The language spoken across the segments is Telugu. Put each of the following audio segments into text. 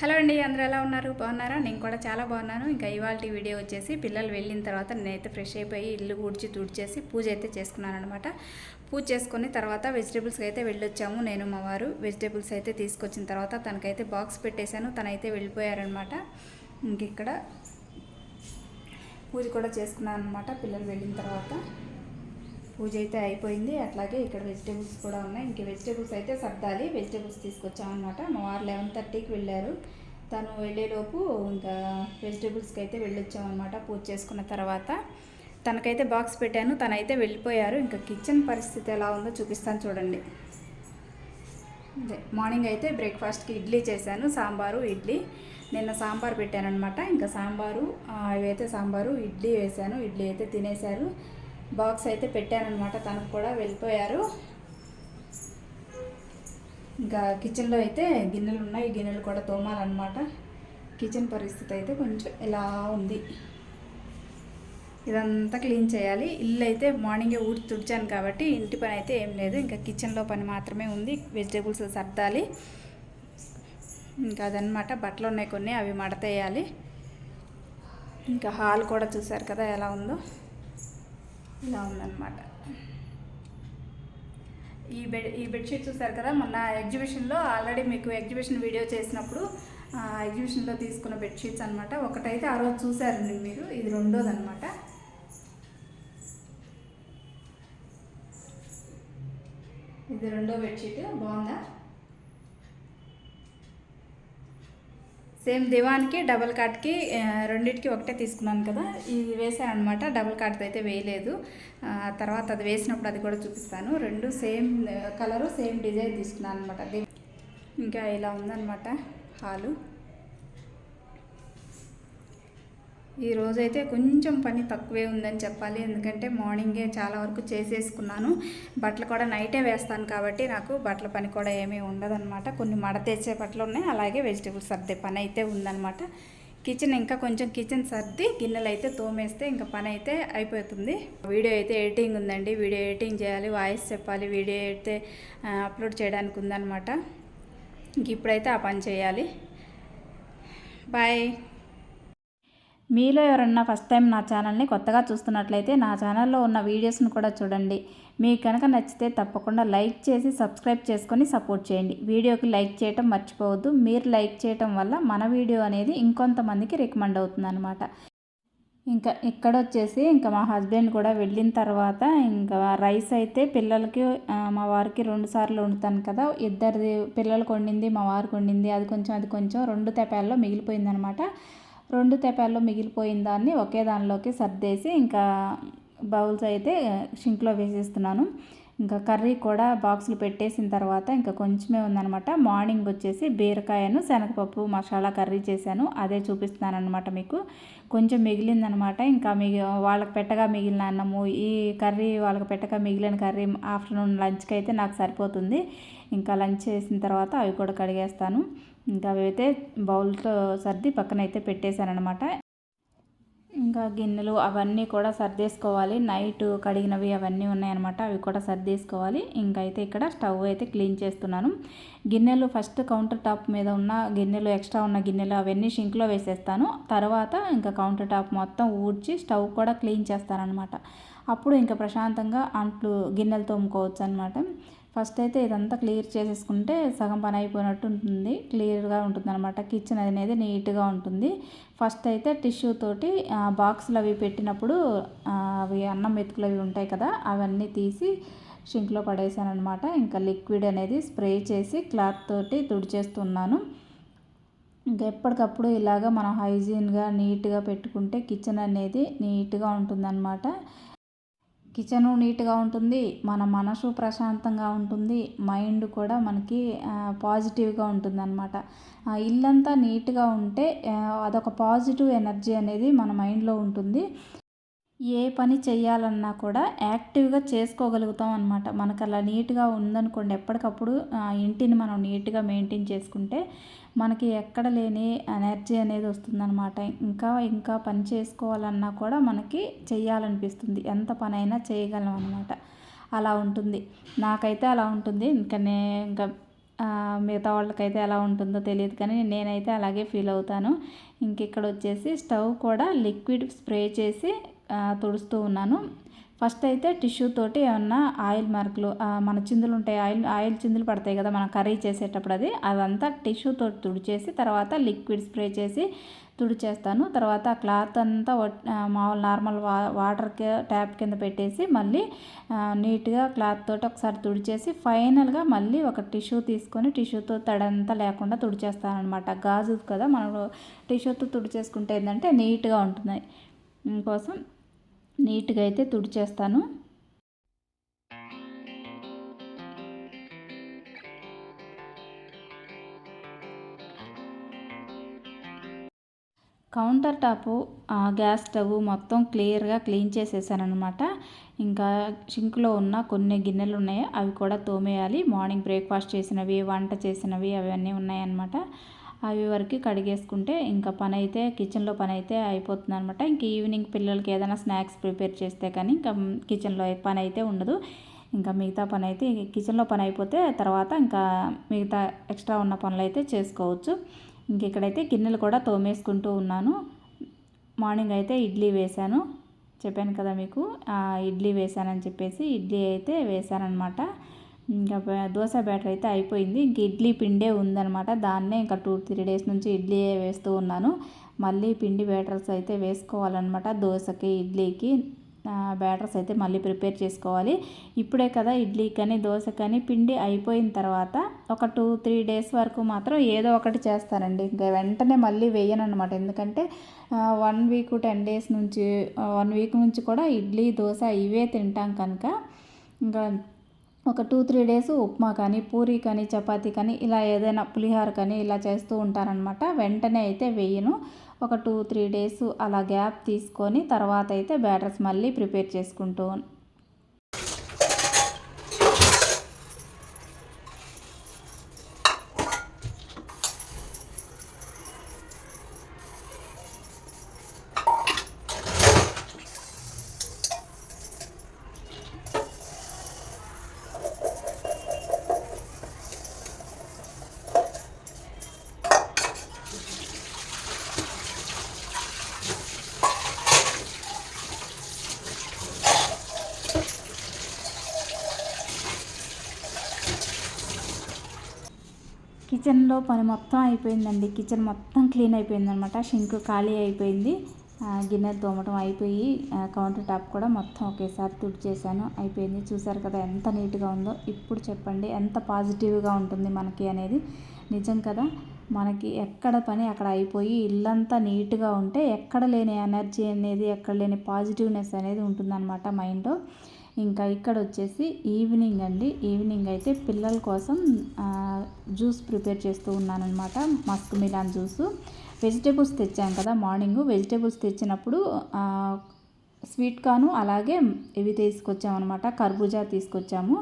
హలో అండి అందరూ ఎలా ఉన్నారు? బాగున్నారా? నేను కూడా చాలా బాగున్నాను. ఇంకా ఇవాళ వీడియో వచ్చేసి పిల్లలు వెళ్ళిన తర్వాత నేనైతే ఫ్రెష్ అయిపోయి ఇల్లు ఊడ్చి తుడిచేసి పూజ అయితే చేసుకున్నాను అనమాట పూజ చేసుకుని తర్వాత వెజిటేబుల్స్కి అయితే వెళ్ళొచ్చాము నేను మా వారు. వెజిటేబుల్స్ అయితే తీసుకొచ్చిన తర్వాత తనకైతే బాక్స్ పెట్టేశాను. తనైతే వెళ్ళిపోయారనమాట ఇంక ఇక్కడ పూజ కూడా చేసుకున్నాను అనమాట పిల్లలు వెళ్ళిన తర్వాత. పూజ అయితే అయిపోయింది. అట్లాగే ఇక్కడ వెజిటేబుల్స్ కూడా ఉన్నాయి. ఇంక వెజిటేబుల్స్ అయితే సర్దాలి. వెజిటేబుల్స్ తీసుకొచ్చామన్నమాట. మా వారు లెవెన్ థర్టీకి వెళ్ళారు. తను వెళ్ళేలోపు ఇంకా వెజిటేబుల్స్కి అయితే వెళ్ళొచ్చామన్నమాట పూజ చేసుకున్న తర్వాత. తనకైతే బాక్స్ పెట్టాను. తనైతే వెళ్ళిపోయారు. ఇంకా కిచెన్ పరిస్థితి ఎలా ఉందో చూపిస్తాను చూడండి. అదే మార్నింగ్ అయితే బ్రేక్ఫాస్ట్కి ఇడ్లీ చేశాను. సాంబారు ఇడ్లీ. నిన్న సాంబార్ పెట్టాను అనమాట ఇంకా సాంబారు ఇవైతే సాంబారు ఇడ్లీ వేశాను. ఇడ్లీ అయితే తినేశారు. బాక్స్ అయితే పెట్టానమాట తనకు కూడా వెళ్ళిపోయారు. ఇంకా కిచెన్లో అయితే గిన్నెలు ఉన్నాయి. గిన్నెలు కూడా తోమాలన్నమాట. కిచెన్ పరిస్థితి అయితే కొంచెం ఇలా ఉంది. ఇదంతా క్లీన్ చేయాలి. ఇల్లు అయితే మార్నింగే ఊడి తుడిచాను కాబట్టి ఇంటి పని అయితే ఏం లేదు. ఇంకా కిచెన్లో పని మాత్రమే ఉంది. వెజిటేబుల్స్ సర్దాలి. ఇంకా అదనమాట బట్టలు ఉన్నాయి కొన్ని అవి మడతేయాలి. ఇంకా హాల్ కూడా చూసారు కదా ఎలా ఉందో. ఇలా ఉందన్నమాట. ఈ బెడ్ ఈ బెడ్షీట్ చూసారు కదా మొన్న ఎగ్జిబిషన్లో ఆల్రెడీ మీకు ఎగ్జిబిషన్ వీడియో చేసినప్పుడు ఎగ్జిబిషన్లో తీసుకున్న బెడ్షీట్స్ అనమాట ఒకటైతే ఆ రోజు చూసారండి మీరు ఇది రెండోది అనమాట ఇది రెండో బెడ్షీట్ బాగుందా? సేమ్ దివాన్కి డబల్ కాట్కి రెండింటికి ఒకటే తీసుకున్నాను కదా. ఇది వేసాను అనమాట డబల్ కాట్ది అయితే వేయలేదు. తర్వాత అది వేసినప్పుడు అది కూడా చూపిస్తాను. రెండు సేమ్ కలరు సేమ్ డిజైన్ తీసుకున్నాను అనమాట ఇంకా ఇలా ఉందన్నమాట హాలు. ఈ రోజైతే కొంచెం పని తక్కువే ఉందని చెప్పాలి. ఎందుకంటే మార్నింగే చాలా వరకు చేసేసుకున్నాను. బట్టలు కూడా నైటే వేస్తాను కాబట్టి నాకు బట్టల పని కూడా ఏమీ ఉండదన్నమాట. కొన్ని మడతేసే బట్టలు ఉన్నాయి. అలాగే వెజిటేబుల్స్ సర్దే పని అయితే ఉందన్నమాట. కిచెన్ ఇంకా కొంచెం కిచెన్ సర్ది గిన్నెలు అయితే తోమేస్తే ఇంకా పని అయితే అయిపోతుంది. వీడియో అయితే ఎడిటింగ్ ఉందండి. వీడియో ఎడిటింగ్ చేయాలి వాయిస్ చెప్పాలి వీడియో అయితే అప్లోడ్ చేయడానికి ఉందన్నమాట. ఇంక ఇప్పుడైతే ఆ పని చేయాలి. బాయ్. మీలో ఎవరన్నా ఫస్ట్ టైం నా ఛానల్ని కొత్తగా చూస్తున్నట్లయితే నా ఛానల్లో ఉన్న వీడియోస్ని కూడా చూడండి. మీకు కనుక నచ్చితే తప్పకుండా లైక్ చేసి సబ్స్క్రైబ్ చేసుకొని సపోర్ట్ చేయండి. వీడియోకి లైక్ చేయటం మర్చిపోవద్దు. మీరు లైక్ చేయటం వల్ల మన వీడియో అనేది ఇంకొంతమందికి రికమెండ్ అవుతుంది అనమాట ఇంకా ఇక్కడ వచ్చేసి ఇంకా మా హస్బెండ్ కూడా వెళ్ళిన తర్వాత ఇంకా రైస్ అయితే పిల్లలకి మా వారికి రెండు సార్లు వండుతాను కదా. ఇద్దరిది పిల్లలకు వండింది మా వారికి వండింది. అది కొంచెం అది కొంచెం రెండు తెపాల్లో మిగిలిపోయింది అనమాట రెండు తెపాల్లో మిగిలిపోయిన దాన్ని ఒకే దానిలోకి సర్దేసి ఇంకా బౌల్స్ అయితే షింక్లో వేసేస్తున్నాను. ఇంకా కర్రీ కూడా బాక్సులు పెట్టేసిన తర్వాత ఇంకా కొంచెమే ఉందనమాట మార్నింగ్ వచ్చేసి బీరకాయను శనగపప్పు మసాలా కర్రీ చేశాను. అదే చూపిస్తున్నాను అనమాట మీకు. కొంచెం మిగిలిందనమాట ఇంకా మిగి వాళ్ళకి పెట్టగా మిగిలిన అన్నము ఈ కర్రీ వాళ్ళకి పెట్టగా మిగిలిన కర్రీ ఆఫ్టర్నూన్ లంచ్కి అయితే నాకు సరిపోతుంది. ఇంకా లంచ్ చేసిన తర్వాత అవి కూడా కడిగేస్తాను. ఇంకా అవి అయితే బౌల్తో సర్ది పక్కన అయితే పెట్టేశాను అనమాట ఇంకా గిన్నెలు అవన్నీ కూడా సర్దేసుకోవాలి. నైట్ కడిగినవి అవన్నీ ఉన్నాయన్నమాట అవి కూడా సర్దేసుకోవాలి. ఇంకా అయితే ఇక్కడ స్టవ్ అయితే క్లీన్ చేస్తున్నాను. గిన్నెలు ఫస్ట్ కౌంటర్ టాప్ మీద ఉన్న గిన్నెలు ఎక్స్ట్రా ఉన్న గిన్నెలు అవన్నీ షింక్లో వేసేస్తాను. తర్వాత ఇంకా కౌంటర్ టాప్ మొత్తం ఊడ్చి స్టవ్ కూడా క్లీన్ చేస్తానన్నమాట. అప్పుడు ఇంకా ప్రశాంతంగా అంట్లు గిన్నెలు తోముకోవచ్చు అనమాట ఫస్ట్ అయితే ఇదంతా క్లియర్ చేసేసుకుంటే సగం పని అయిపోయినట్టు ఉంటుంది. క్లియర్గా ఉంటుంది అనమాట కిచెన్ అనేది నీట్గా ఉంటుంది. ఫస్ట్ అయితే టిష్యూ తోటి ఆ, బాక్సులు అవి పెట్టినప్పుడు అవి అన్నం మెతుకులు అవి ఉంటాయి కదా అవన్నీ తీసి షింక్లో పడేసాను అనమాట ఇంకా లిక్విడ్ అనేది స్ప్రే చేసి క్లాత్ తోటి తుడిచేస్తున్నాను. ఇంకా ఎప్పటికప్పుడు ఇలాగ మనం హైజీన్గా నీట్గా పెట్టుకుంటే కిచెన్ అనేది నీట్గా ఉంటుందన్నమాట. కిచెను నీట్గా ఉంటుంది మన మనసు ప్రశాంతంగా ఉంటుంది మైండ్ కూడా మనకి పాజిటివ్గా ఉంటుంది అనమాట ఇల్లంతా నీట్గా ఉంటే అదొక పాజిటివ్ ఎనర్జీ అనేది మన మైండ్లో ఉంటుంది. ఏ పని చేయాలన్నా కూడా యాక్టివ్గా చేసుకోగలుగుతాం అనమాట మనకు అలా నీట్గా ఉందనుకోండి ఎప్పటికప్పుడు ఇంటిని మనం నీట్గా మెయింటైన్ చేసుకుంటే మనకి ఎక్కడ లేని ఎనర్జీ అనేది వస్తుందన్నమాట. ఇంకా ఇంకా పని చేసుకోవాలన్నా కూడా మనకి చేయాలనిపిస్తుంది ఎంత పని అయినా చేయగలం అనమాట అలా ఉంటుంది. నాకైతే అలా ఉంటుంది. ఇంకా నే ఇంకా మిగతా వాళ్ళకైతే ఎలా ఉంటుందో తెలియదు కానీ నేనైతే అలాగే ఫీల్ అవుతాను. ఇంక ఇక్కడ వచ్చేసి స్టవ్ కూడా లిక్విడ్ స్ప్రే చేసి తుడుస్తూ ఉన్నాను. ఫస్ట్ అయితే టిష్యూ తోటి ఏమన్నా ఆయిల్ మార్కులు మన చిందులు ఉంటాయి ఆయిల్ ఆయిల్ చిందులు పడతాయి కదా మనం కర్రీ చేసేటప్పుడు అది అదంతా టిష్యూ తోటి తుడిచేసి తర్వాత లిక్విడ్ స్ప్రే చేసి తుడిచేస్తాను. తర్వాత క్లాత్ అంతా మామూలు నార్మల్ వా వాటర్ ట్యాప్ కింద పెట్టేసి మళ్ళీ నీట్గా క్లాత్ తోటి ఒకసారి తుడిచేసి ఫైనల్గా మళ్ళీ ఒక టిష్యూ తీసుకొని టిష్యూతో తడంతా లేకుండా తుడిచేస్తాను అనమాట గాజు కదా మనం టిష్యూతో తుడిచేసుకుంటే ఏంటంటే నీట్గా ఉంటుంది కోసం నీట్గా అయితే తుడిచేస్తాను. కౌంటర్ టాపు ఆ, గ్యాస్ స్టవ్ మొత్తం క్లియర్గా క్లీన్ చేసేసానమాట ఇంకా సింక్లో ఉన్న కొన్ని గిన్నెలు ఉన్నాయి అవి కూడా తోమేయాలి. మార్నింగ్ బ్రేక్ఫాస్ట్ చేసినవి వంట చేసినవి అవన్నీ ఉన్నాయన్నమాట. అవి వరకు కడిగేసుకుంటే ఇంకా పని అయితే కిచెన్లో పని అయితే అయిపోతుంది అనమాట ఇంక ఈవినింగ్ పిల్లలకి ఏదైనా స్నాక్స్ ప్రిపేర్ చేస్తే కానీ ఇంకా కిచెన్లో పని అయితే ఉండదు. ఇంకా మిగతా పని అయితే కిచెన్లో పని అయిపోతే తర్వాత ఇంకా మిగతా ఎక్స్ట్రా ఉన్న పనులు అయితే చేసుకోవచ్చు. ఇంక ఇక్కడైతే గిన్నెలు కూడా తోమేసుకుంటూ ఉన్నాను. మార్నింగ్ అయితే ఇడ్లీ వేశాను. చెప్పాను కదా మీకు ఇడ్లీ వేశానని చెప్పేసి ఇడ్లీ అయితే వేశానమాట ఇంకా దోశ బ్యాటర్ అయితే అయిపోయింది. ఇంక ఇడ్లీ పిండే ఉందనమాట దాన్నే ఇంకా టూ త్రీ డేస్ నుంచి ఇడ్లీ వేస్తూ ఉన్నాను. మళ్ళీ పిండి బ్యాటర్స్ అయితే వేసుకోవాలన్నమాట. దోశకి ఇడ్లీకి బ్యాటర్స్ అయితే మళ్ళీ ప్రిపేర్ చేసుకోవాలి. ఇప్పుడే కదా ఇడ్లీ కానీ దోశ కానీ పిండి అయిపోయిన తర్వాత ఒక టూ త్రీ డేస్ వరకు మాత్రం ఏదో ఒకటి చేస్తానండి. ఇంకా వెంటనే మళ్ళీ వేయను అనమాట ఎందుకంటే వన్ వీక్ టెన్ డేస్ నుంచి వన్ వీక్ నుంచి కూడా ఇడ్లీ దోశ ఇవే తింటాం కనుక ఇంకా ఒక టూ త్రీ డేస్ ఉప్మా కానీ పూరి కానీ చపాతీ కానీ ఇలా ఏదైనా పులిహోర కానీ ఇలా చేస్తూ ఉంటారనమాట వెంటనే అయితే వేయను. ఒక టూ త్రీ డేస్ అలా గ్యాప్ తీసుకొని తర్వాత అయితే బ్యాటర్స్ మళ్ళీ ప్రిపేర్ చేసుకుంటూ కిచెన్లో పని మొత్తం అయిపోయిందండి. కిచెన్ మొత్తం క్లీన్ అయిపోయింది అనమాట షింక్ ఖాళీ అయిపోయింది. గిన్నె తోమటం అయిపోయి కౌంటర్ టాప్ కూడా మొత్తం ఒకేసారి తుడిచేసాను అయిపోయింది. చూసారు కదా ఎంత నీట్గా ఉందో. ఇప్పుడు చెప్పండి ఎంత పాజిటివ్గా ఉంటుంది మనకి అనేది. నిజం కదా. మనకి ఎక్కడ పని అక్కడ అయిపోయి ఇల్లంతా నీట్గా ఉంటే ఎక్కడ లేని ఎనర్జీ అనేది ఎక్కడ లేని పాజిటివ్నెస్ అనేది ఉంటుందన్నమాట మైండ్లో. ఇంకా ఇక్కడ వచ్చేసి ఈవినింగ్ అండి. ఈవినింగ్ అయితే పిల్లల కోసం జ్యూస్ ప్రిపేర్ చేస్తూ ఉన్నానమాట మస్క్ మిలాన్ జ్యూస్. వెజిటేబుల్స్ తెచ్చాం కదా మార్నింగ్. వెజిటేబుల్స్ తెచ్చినప్పుడు స్వీట్ కాను అలాగే ఇవి తీసుకొచ్చామన్నమాట. కర్బూజా తీసుకొచ్చాము.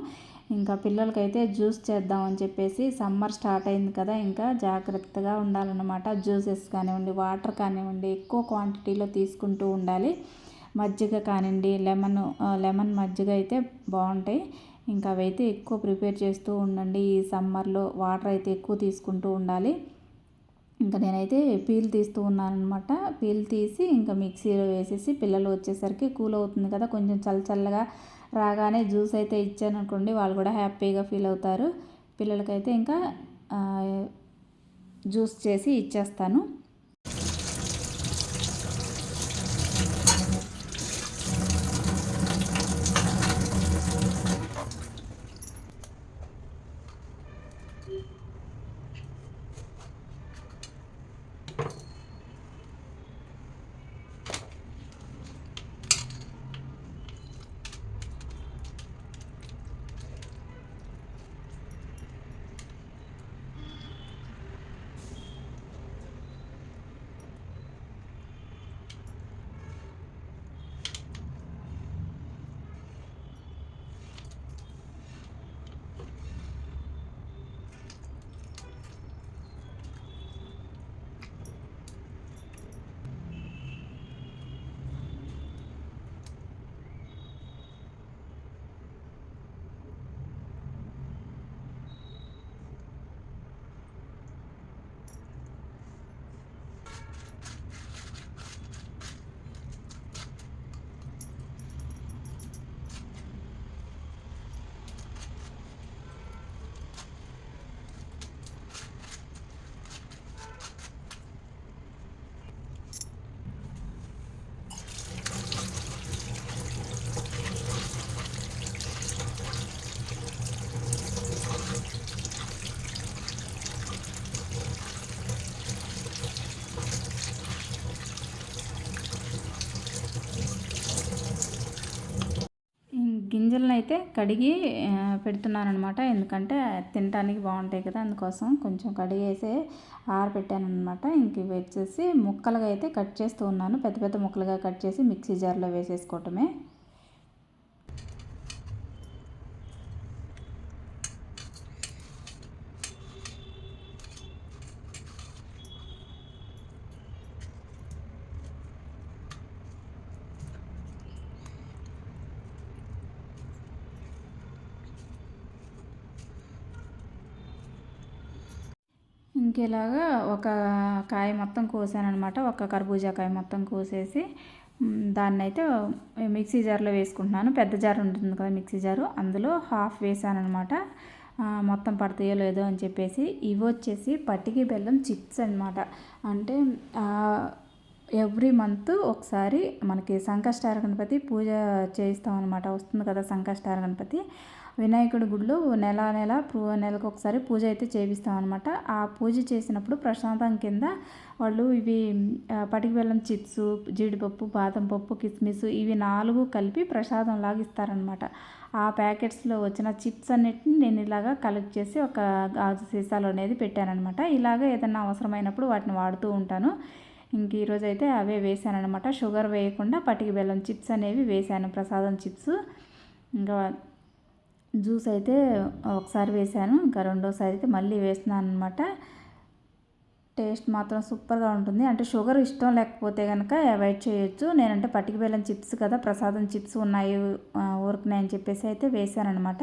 ఇంకా పిల్లలకైతే జ్యూస్ చేద్దామని చెప్పేసి సమ్మర్ స్టార్ట్ అయింది కదా ఇంకా జాగ్రత్తగా ఉండాలన్నమాట. జ్యూసెస్ కానివ్వండి వాటర్ కానివ్వండి ఎక్కువ క్వాంటిటీలో తీసుకుంటూ ఉండాలి. మజ్జిగ కానివ్వండి లెమన్ లెమన్ మజ్జిగ అయితే బాగుంటాయి. ఇంకా అవైతే ఎక్కువ ప్రిపేర్ చేస్తూ ఉండండి. ఈ సమ్మర్లో వాటర్ అయితే ఎక్కువ తీసుకుంటూ ఉండాలి. ఇంకా నేనైతే పీల్ తీస్తూ ఉన్నాను అనమాట పీల్ తీసి ఇంకా మిక్సీలో వేసేసి పిల్లలు వచ్చేసరికి కూల్ అవుతుంది కదా. కొంచెం చల్ల చల్లగా రాగానే జ్యూస్ అయితే ఇచ్చాను అనుకోండి వాళ్ళు కూడా హ్యాపీగా ఫీల్ అవుతారు. పిల్లలకైతే ఇంకా జ్యూస్ చేసి ఇచ్చేస్తాను. అయితే కడిగి పెడుతున్నాను అనమాట ఎందుకంటే తినడానికి బాగుంటాయి కదా అందుకోసం కొంచెం కడిగేసి ఆరబెట్టాను అనమాట ఇంక ఇవి వచ్చేసి ముక్కలుగా అయితే కట్ చేస్తూ ఉన్నాను. పెద్ద పెద్ద ముక్కలుగా కట్ చేసి మిక్సీ జార్లో వేసేసుకోవటమే. ఇంకేలాగా ఒక కాయ మొత్తం కోసాననమాట ఒక కర్బూజా కాయ మొత్తం కోసేసి దాన్ని అయితే మిక్సీ జార్లో వేసుకుంటున్నాను. పెద్ద జార్ ఉంటుంది కదా మిక్సీ జారు. అందులో హాఫ్ వేసాను అనమాట మొత్తం పడతాయో లేదో అని చెప్పేసి ఇవి వచ్చేసి పట్టికి బెల్లం చిప్స్ అనమాట అంటే ఎవ్రీ మంత్ ఒకసారి మనకి సంకష్టార గణపతి పూజ చేయిస్తాం అనమాట వస్తుంది కదా సంకష్టార గణపతి. వినాయకుడి గుడిలో నెల నెల నెలకు ఒకసారి పూజ అయితే చేపిస్తాం అనమాట ఆ పూజ చేసినప్పుడు ప్రశాంతం కింద వాళ్ళు ఇవి పటికి బెల్లం చిప్స్ జీడిపప్పు బాదం పప్పు కిస్మిస్ ఇవి నాలుగు కలిపి ప్రసాదం లాగా ఇస్తారనమాట ఆ ప్యాకెట్స్లో వచ్చిన చిప్స్ అన్నిటిని నేను ఇలాగా కలెక్ట్ చేసి ఒక గాజు సీసాలో అనేది పెట్టానమాట ఇలాగ ఏదైనా అవసరమైనప్పుడు వాటిని వాడుతూ ఉంటాను. ఇంక ఈరోజు అయితే అవే వేసాను షుగర్ వేయకుండా పటికి బెల్లం చిప్స్ అనేవి వేసాను ప్రసాదం చిప్స్. ఇంకా జ్యూస్ అయితే ఒకసారి వేసాను ఇంకా రెండోసారి అయితే మళ్ళీ వేస్తున్నాను అనమాట టేస్ట్ మాత్రం సూపర్గా ఉంటుంది. అంటే షుగర్ ఇష్టం లేకపోతే కనుక అవాయిడ్ చేయొచ్చు. నేనంటే పట్టిక బెల్లం చిప్స్ కదా ప్రసాదం చిప్స్ ఉన్నాయి ఊరుకున్నాయి అని చెప్పేసి అయితే వేసానమాట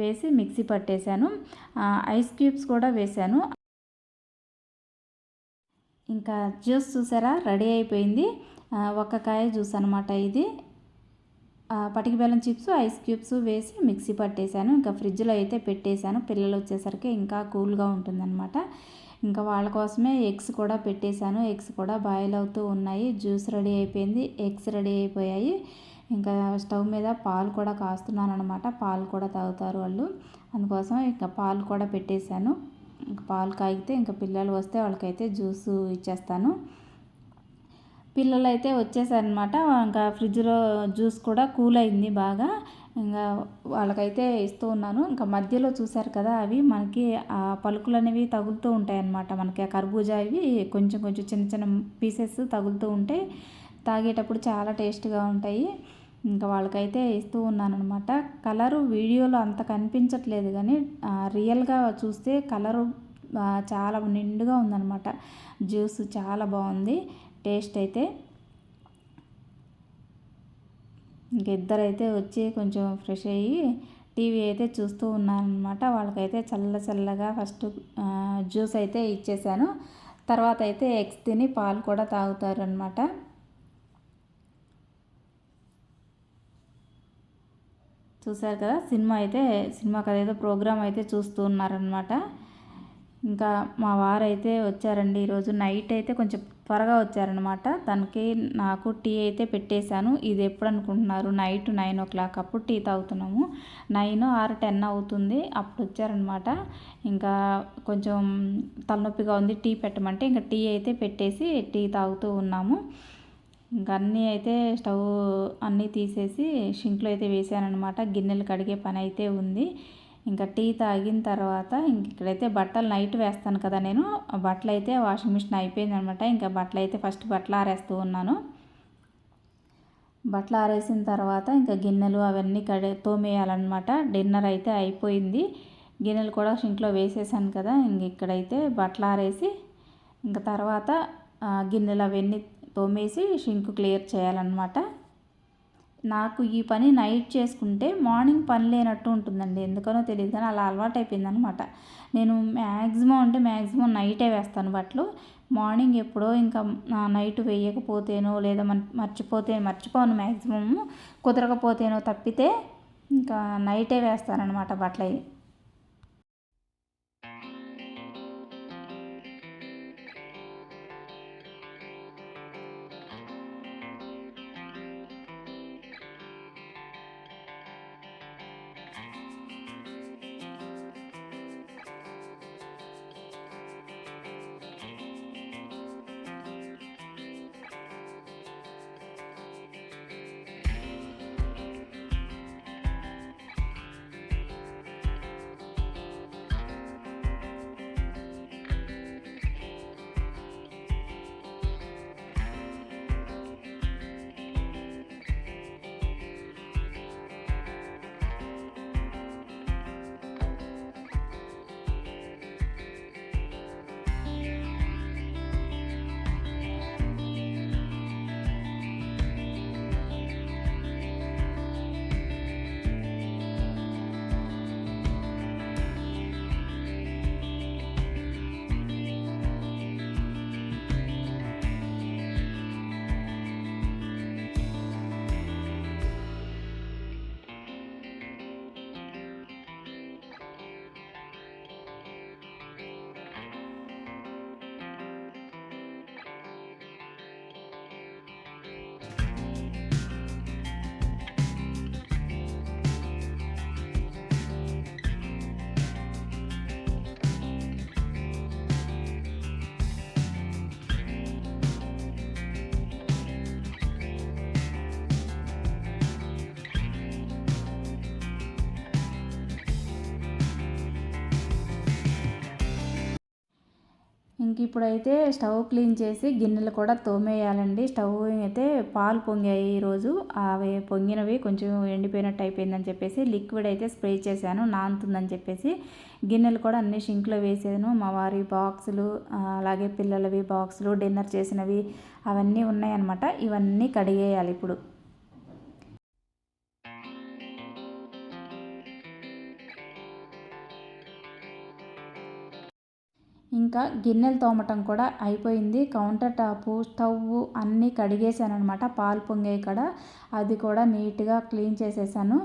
వేసి మిక్సీ పట్టేశాను. ఐస్ క్యూబ్స్ కూడా వేశాను. ఇంకా జ్యూస్ చూసారా? రెడీ అయిపోయింది. ఒక కాయ జ్యూస్ అనమాట ఇది. పటికి బెల్లం చిప్స్ ఐస్ క్యూబ్స్ వేసి మిక్సీ పట్టేశాను. ఇంకా ఫ్రిడ్జ్లో అయితే పెట్టేశాను. పిల్లలు వచ్చేసరికి ఇంకా కూల్గా ఉంటుందన్నమాట. ఇంకా వాళ్ళ కోసమే ఎగ్స్ కూడా పెట్టేశాను. ఎగ్స్ కూడా బాయిల్ అవుతూ ఉన్నాయి. జ్యూస్ రెడీ అయిపోయింది. ఎగ్స్ రెడీ అయిపోయాయి. ఇంకా స్టవ్ మీద పాలు కూడా కాస్తున్నాను అనమాట పాలు కూడా తాగుతారు వాళ్ళు. అందుకోసం ఇంకా పాలు కూడా పెట్టేశాను. ఇంకా పాలు కాగితే ఇంకా పిల్లలు వస్తే వాళ్ళకైతే జ్యూస్ ఇచ్చేస్తాను. పిల్లలు అయితే వచ్చేసారనమాట. ఇంకా ఫ్రిడ్జ్లో జ్యూస్ కూడా కూల్ అయింది బాగా. ఇంకా వాళ్ళకైతే ఇస్తూ ఉన్నాను. ఇంకా మధ్యలో చూశారు కదా అవి. మనకి ఆ పలుకులు అనేవి తగులుతూ ఉంటాయన్నమాట. మనకి ఆ కర్బూజా ఇవి కొంచెం కొంచెం చిన్న చిన్న పీసెస్ తగులుతూ ఉంటాయి తాగేటప్పుడు చాలా టేస్ట్గా ఉంటాయి. ఇంకా వాళ్ళకైతే ఇస్తూ ఉన్నానమాట కలరు వీడియోలో అంత కనిపించట్లేదు కానీ రియల్గా చూస్తే కలరు చాలా నిండుగా ఉందన్నమాట. జ్యూస్ చాలా బాగుంది. టేస్ట్ అయితే ఇంక ఇద్దరైతే వచ్చి కొంచెం ఫ్రెష్ అయ్యి టీవీ అయితే చూస్తూ ఉన్నారనమాట వాళ్ళకైతే చల్ల చల్లగా ఫస్ట్ జ్యూస్ అయితే ఇచ్చేసాను. తర్వాత అయితే ఎగ్స్ తిని పాలు కూడా తాగుతారనమాట చూసారు కదా సినిమా అయితే సినిమా కదా ఏదో ప్రోగ్రామ్ అయితే చూస్తూ ఉన్నారనమాట ఇంకా మా వారైతే వచ్చారండి. ఈరోజు నైట్ అయితే కొంచెం త్వరగా వచ్చారనమాట తనకి నాకు టీ అయితే పెట్టేశాను. ఇది ఎప్పుడు అనుకుంటున్నారు? నైట్ నైన్ ఓ క్లాక్ అప్పుడు టీ తాగుతున్నాము. నైన్ ఆరు టెన్ అవుతుంది. అప్పుడు వచ్చారనమాట ఇంకా కొంచెం తలనొప్పిగా ఉంది. టీ పెట్టమంటే ఇంకా టీ అయితే పెట్టేసి టీ తాగుతూ ఉన్నాము. ఇంకా అన్నీ అయితే స్టవ్ అన్నీ తీసేసి షింక్లో అయితే వేసానమాట గిన్నెలు కడిగే పని అయితే ఉంది. ఇంకా టీ తాగిన తర్వాత ఇంక ఇక్కడైతే బట్టలు నైట్ వేస్తాను కదా నేను. బట్టలు అయితే వాషింగ్ మిషన్ అయిపోయింది అనమాట ఇంకా బట్టలు అయితే ఫస్ట్ బట్టలు ఆరేస్తూ ఉన్నాను. బట్టలు ఆరేసిన తర్వాత ఇంకా గిన్నెలు అవన్నీ కడే తోమేయాలన్నమాట. డిన్నర్ అయితే అయిపోయింది. గిన్నెలు కూడా షింక్లో వేసేసాను కదా. ఇంక ఇక్కడైతే బట్టలు ఆరేసి ఇంకా తర్వాత గిన్నెలు అవన్నీ తోమేసి షింక్ క్లియర్ చేయాలన్నమాట. నాకు ఈ పని నైట్ చేసుకుంటే మార్నింగ్ పని లేనట్టు ఉంటుందండి. ఎందుకనో తెలియదు కానీ అలా అలవాటు అయిపోయిందనమాట నేను మ్యాక్సిమం అంటే మ్యాక్సిమం నైటే వేస్తాను బట్టలు. మార్నింగ్ ఎప్పుడో ఇంకా నైట్ వేయకపోతేనో లేదా మర్చిపోతే మర్చిపోను మ్యాక్సిమం కుదరకపోతేనో తప్పితే ఇంకా నైటే వేస్తానమాట బట్టలు ఇంక ఇప్పుడైతే స్టవ్ క్లీన్ చేసి గిన్నెలు కూడా తోమేయాలండి. స్టవ్ అయితే పాలు పొంగాయి ఈరోజు. అవి పొంగినవి కొంచెం ఎండిపోయినట్టు అయిపోయిందని చెప్పేసి లిక్విడ్ అయితే స్ప్రే చేశాను. నానుతుందని చెప్పేసి గిన్నెలు కూడా అన్ని షింక్లో వేసాను. మా వారి బాక్సులు అలాగే పిల్లలవి బాక్సులు డిన్నర్ చేసినవి అవన్నీ ఉన్నాయన్నమాట. ఇవన్నీ కడిగేయాలి ఇప్పుడు. ఇంకా గిన్నెలు తోమటం కూడా అయిపోయింది. కౌంటర్ టాపు స్టవ్ అన్నీ కడిగేసాను అనమాట పాలు పొంగే కడ అది కూడా నీట్గా క్లీన్ చేసేసాను.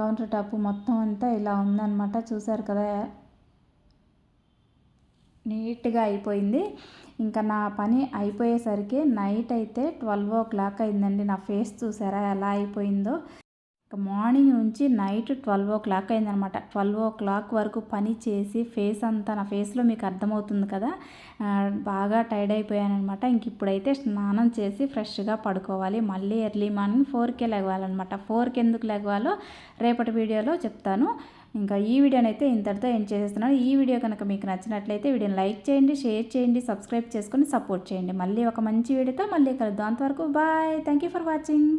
కౌంటర్ టాప్ మొత్తం అంతా ఇలా ఉందన్నమాట. చూసారు కదా? నీట్గా అయిపోయింది. ఇంకా నా పని అయిపోయేసరికి నైట్ అయితే ట్వెల్వ్ ఓ క్లాక్ అయిందండి. నా ఫేస్ చూసారా? ఎలా అయిపోయిందో. మార్నింగ్ నుంచి నైట్ ట్వెల్వ్ ఓ క్లాక్ అయిందనమాట. ట్వెల్వ్ ఓ క్లాక్ వరకు పని చేసి ఫేస్ అంతా నా ఫేస్లో మీకు అర్థమవుతుంది కదా. బాగా టైర్డ్ అయిపోయానమాట ఇంక ఇప్పుడైతే స్నానం చేసి ఫ్రెష్గా పడుకోవాలి. మళ్ళీ ఎర్లీ మార్నింగ్ ఫోర్కే లెగవాలన్నమాట ఫోర్కి ఎందుకు లెగవాలో రేపటి వీడియోలో చెప్తాను. ఇంకా ఈ వీడియోని అయితే ఇంతటితో ఏం చేసేస్తున్నాను. ఈ వీడియో కనుక మీకు నచ్చినట్లయితే వీడియోని లైక్ చేయండి షేర్ చేయండి సబ్స్క్రైబ్ చేసుకొని సపోర్ట్ చేయండి. మళ్ళీ ఒక మంచి వీడియోతో మళ్ళీ కలుద్దాం. అంతవరకు bye. Thank you for watching.